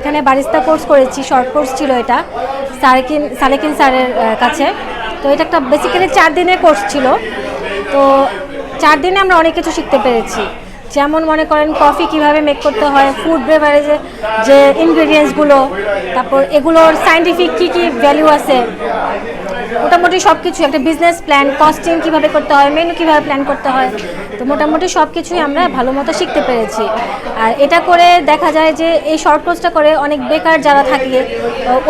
এখানে barista course করেছি short course ছিল এটা সারেকিন সালেকিন স্যারের কাছে। তো এটা একটা বেসিক্যালি চার দিনের কোর্স ছিল। তো চার দিনে আমরা অনেক কিছু শিখতে পেরেছি। যেমন মনে করেন কফি কীভাবে মেক করতে হয় ফুড বেভারেজে যে ইনগ্রেডিয়েন্টসগুলো তারপর এগুলোর সাইন্টিফিক কী কী ভ্যালু আছে মোটামুটি সব কিছু একটা বিজনেস প্ল্যান কস্টিং কীভাবে করতে হয় মেনু কীভাবে প্ল্যান করতে হয়, তো মোটামুটি সব কিছুই আমরা ভালো মতো শিখতে পেরেছি। আর এটা করে দেখা যায় যে এই শর্ট কোর্সটা করে অনেক বেকার যারা থাকে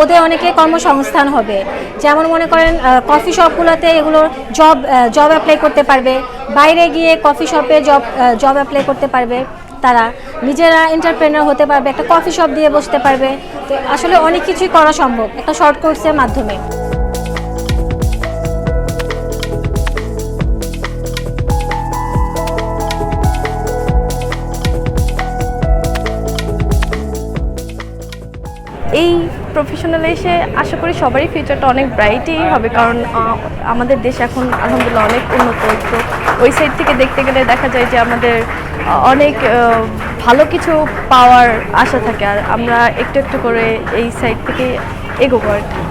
ওদের অনেকে কর্মসংস্থান হবে। যেমন মনে করেন কফি শপগুলোতে এগুলোর জব জব অ্যাপ্লাই করতে পারবে। বাইরে গিয়ে কফি শপে জব জব অ্যাপ্লাই করতে পারবে তারা। নিজেরা এন্টারপ্রেনার হতে পারবে, একটা কফি শপ দিয়ে বসতে পারবে। তো আসলে অনেক কিছুই করা সম্ভব, একটা শর্ট কোর্সের মাধ্যমে। এই প্রফেশনাল এসে আশা করি সবারই ফিউচারটা অনেক ব্রাইটই হবে। কারণ আমাদের দেশ এখন আলহামদুলিল্লাহ অনেক উন্নত। তো ওই সাইড থেকে দেখতে গেলে দেখা যায় যে আমাদের অনেক ভালো কিছু পাওয়ার আশা থাকে। আর আমরা একটু একটু করে এই সাইড থেকে এগোবো আর কি।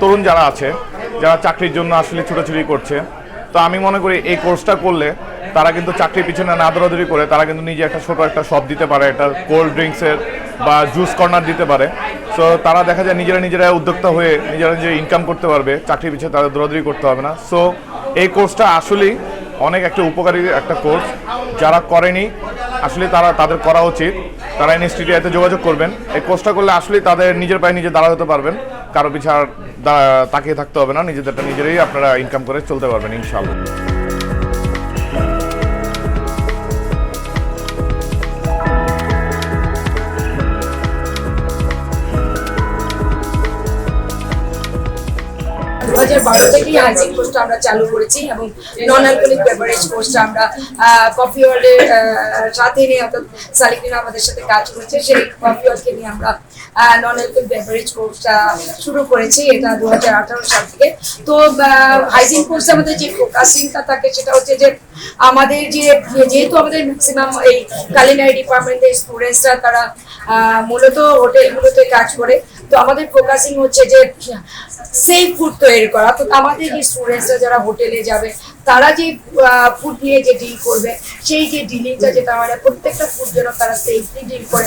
তরুণ যারা আছে যারা চাকরির জন্য আসলে ছুটোছুটি করছে। তো আমি মনে করি এই কোর্সটা করলে তারা কিন্তু চাকরির পিছনে না দৌড়াদৌড়ি করে তারা কিন্তু নিজে একটা ছোট একটা শপ দিতে পারে, একটা কোল্ড ড্রিঙ্কসের বা জুস কর্নার দিতে পারে। সো তারা দেখা যায় নিজেরা নিজেরা উদ্যোক্তা হয়ে নিজেরা নিজে ইনকাম করতে পারবে, চাকরির পিছনে তাদের দৌড়াদৌড়ি করতে হবে না। সো এই কোর্সটা আসলেই অনেক একটা উপকারী একটা কোর্স যারা করেনি, আসলে তারা, তাদের করা উচিত। তারা ইনস্টিটিউটে যোগাযোগ করবেন। এই কোর্সটা করলে আসলে তাদের নিজের পায়ে নিজে দাঁড়াতে পারবেন। কারও পিছার তাকিয়ে থাকতে হবে না। নিজেদেরটা নিজেরাই আপনারা ইনকাম করে চলতে পারবেন, ইনশাআল্লাহ। বারো থেকেই হাইজিন কোর্সটা আমরা চালু করেছি এবং নন অ্যালকোহলিক বেভারেজ কোর্সটা আমরা কফি ওয়ার্ল্ডের সাথে নিয়ে অর্থাৎ আমাদের সাথে কাজ করেছে। সেই কফি ওয়ার্ল্ডকে নিয়ে আমরা নন অ্যালকোহলিক বেভারেজ কোর্সটা শুরু করেছি এটা দু সাল থেকে। তো হাইজিন কোর্সে আমাদের যে ফোকাসিংটা থাকে সেটা হচ্ছে যে আমাদের যে, যেহেতু আমাদের ম্যাক্সিমাম এই কালিনারি ডিপার্টমেন্টের স্টুডেন্টসরা তারা মূলত হোটেলগুলোতে কাজ করে তো আমাদের ফোকাসিং হচ্ছে যে সেফ ফুড তৈরি করা। তো আমাদের যে স্টুডেন্টসরা যারা হোটেলে যাবে, তারা যে ফুড নিয়ে যে ডিল করবে, সেই যে ডিলিংটা যেটা মানে প্রত্যেকটা ফুড যেন তারা সেফলি ডিল করে।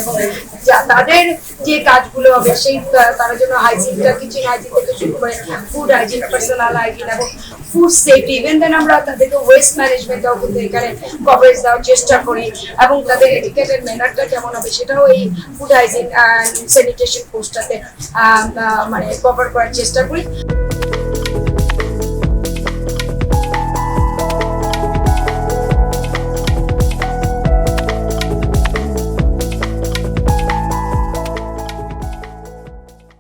যা- তাদের যে কাজগুলো হবে, সেই তারা যেন হাইজিনটা কিচেন হাইজিন থেকে শুরু করে ফুড হাইজিন পার্সোনাল হাইজিন এবং ফুড সেফটি ইভেন দেন আমরা তাদেরকে ওয়েস্ট ম্যানেজমেন্টটাও কিন্তু এখানে কভারেজ দেওয়ার চেষ্টা করি এবং তাদের এডুকেটেড ম্যানারটা কেমন হবে, সেটাও এই ফুড হাইজিন স্যানিটেশন কোর্সটাতে মানে কভার করার চেষ্টা করি।